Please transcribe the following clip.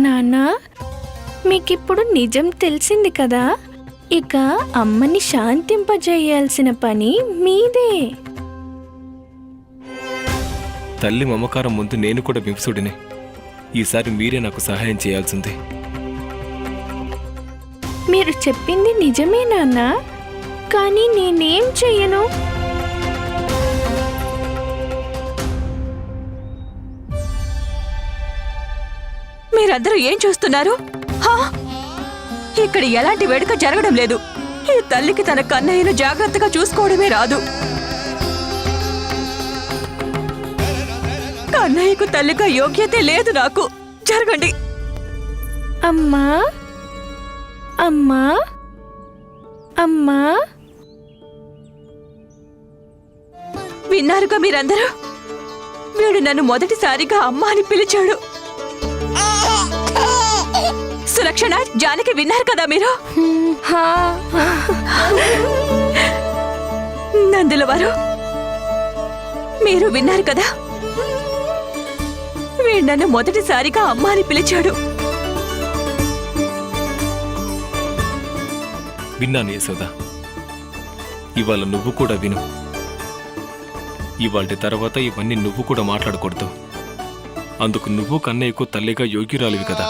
నాన్న మీకిప్పుడు నిజం తెలిసింది కదా? ఇక అమ్మని శాంతింపజేయాల్సిన పని మీదే. తల్లి మమకారం ముందు నేను కూడా వింసుడినే ఈసారి మీరే నాకు సహాయం చేయాల్సింది. మీరు చెప్పింది నిజమే నాన్న. కానీ నేనేం చెయ్యను? మీరందరూ ఏం చూస్తున్నారు? హా? ఇక్కడ ఎలాంటి వేడుక జరగడం లేదు. ఈ తల్లికి తన కన్నయ్యను జాగ్రత్తగా చూసుకోవడమే రాదు. కన్నయ్యకు తల్లిగా యోగ్యతే లేదు నాకు. జరగండి. అమ్మా? అమ్మా? అమ్మా? విన్నారుగా మీరందరూ? వీడు నన్ను మొదటిసారిగా అమ్మ అని పిలిచాడు. సురక్షణ జానకి విన్నారు కదా మీరు? హా, నందుల వారు మీరు విన్నారు కదా? వీడు నన్ను మొదటిసారిగా అమ్మ అని పిలిచాడు. విన్నాను యశోద ఇవాళ నువ్వు కూడా విను. ఇవాళ తర్వాత ఇవన్నీ నువ్వు కూడా మాట్లాడకూడదు. అందుకు నువ్వు కన్నయ్యకు తల్లిగా యోగ్యురాలివి కదా.